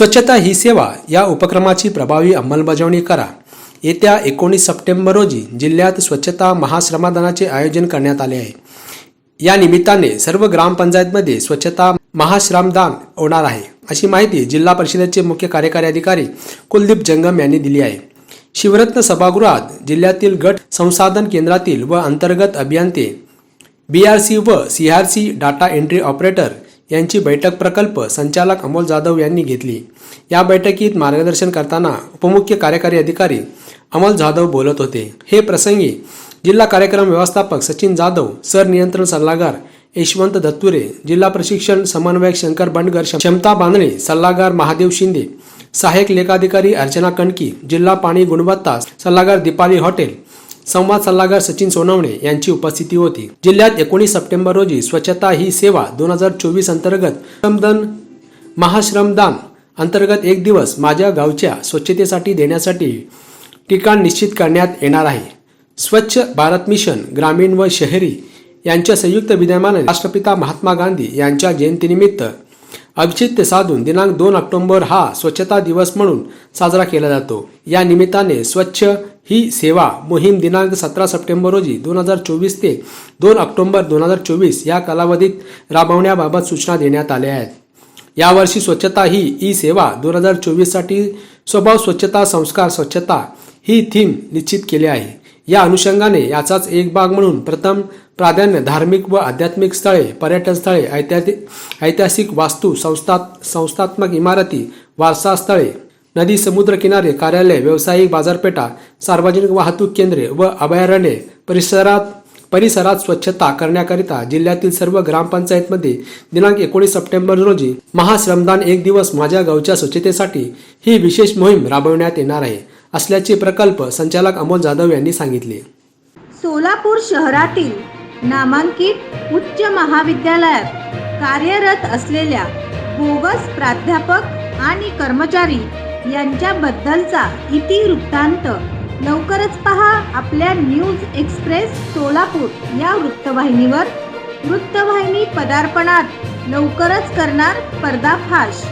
स्वच्छता ही सेवा या उपक्रमाची प्रभावी अंमलबजावणी करा. येत्या एकोणीस सप्टेंबर रोजी जिल्ह्यात स्वच्छता महाश्रमदानाचे आयोजन करण्यात आले आहे. या निमित्ताने सर्व ग्रामपंचायतमध्ये स्वच्छता महाश्रमदान होणार आहे अशी माहिती जिल्हा परिषदेचे मुख्य कार्यकारी अधिकारी कुलदीप जंगम यांनी दिली आहे. शिवरत्न सभागृहात जिल्ह्यातील गट संसाधन केंद्रातील व अंतर्गत अभियंते बी आर सी व C R C data entry operator यांची बैठक प्रकल्प संचालक अमोल जाधव यांनी घेतली. या बैठकीत मार्गदर्शन करताना उपमुख्य कार्यकारी अधिकारी अमोल जाधव बोलत होते. हे प्रसंगी जिल्हा कार्यक्रम व्यवस्थापक सचिन जाधव सरनियंत्रण सल्लागार यशवंत दत्तुरे जिल्हा प्रशिक्षण समन्वयक शंकर बंडगर क्षमता बांधणे सल्लागार महादेव शिंदे सहाय्यक लेखाधिकारी अर्चना कणकी जिल्हा पाणी गुणवत्ता सल्लागार दीपाली हॉटेल संवाद सल्लागार सचिन सोनवणे यांची उपस्थिती होती. जिल्ह्यात एकोणीस सप्टेंबर रोजी स्वच्छता ही सेवा दोन हजार चोवीस अंतर्गत श्रमदान महाश्रमदान अंतर्गत एक दिवस माझ्या गावच्या स्वच्छतेसाठी देण्यासाठी ठिकाण निश्चित करण्यात येणार आहे. स्वच्छ भारत मिशन ग्रामीण व शहरी यांच्या संयुक्त विद्यमाने राष्ट्रपिता महात्मा गांधी यांच्या जयंतीनिमित्त औचित्य साधून दिनांक दोन ऑक्टोंबर हा स्वच्छता दिवस म्हणून साजरा केला जातो. या निमित्ताने स्वच्छ ही सेवा मोहीम दिनांक सतरा सप्टेंबर रोजी दोन हजार चोवीस ते दोन ऑक्टोंबर दोन हजार चोवीस या कालावधीत राबवण्याबाबत सूचना देण्यात आल्या आहेत. यावर्षी स्वच्छता ही ई सेवा दोन हजार चोवीससाठी स्वभाव स्वच्छता संस्कार स्वच्छता ही थीम निश्चित केली आहे. या अनुषंगाने याचाच एक भाग म्हणून प्रथम प्राधान्य धार्मिक व आध्यात्मिक स्थळे पर्यटन स्थळे ऐतिहासिक ऐतिहासिक वास्तू संस्था संस्थात्मक इमारती वारसा स्थळे नदी समुद्र किनारे कार्यालय व्यावसायिक बाजारपेठा सार्वजनिक वाहतूक केंद्रे व अभयारण्ये परिसरात परिसरात स्वच्छता करण्याकरिता जिल्ह्यातील सर्व ग्रामपंचायतमध्ये दिनांक एकोणीस सप्टेंबर रोजी महाश्रमदान एक दिवस माझ्या गावच्या स्वच्छतेसाठी ही विशेष मोहीम राबविण्यात येणार आहे. असल्याचे प्रकल्प संचालक अमोल जाधव यांनी सांगितले. सोलापूर शहरातील नामांकित उच्च महाविद्यालयात कार्यरत असलेल्या बोगस प्राध्यापक आणि कर्मचारी यांच्याबद्दलचा इतिवृत्तांत लवकरच पहा आपल्या न्यूज एक्सप्रेस सोलापूर या वृत्तवाहिनीवर. वृत्तवाहिनी पदार्पणात लवकरच करणार पर्दाफाश.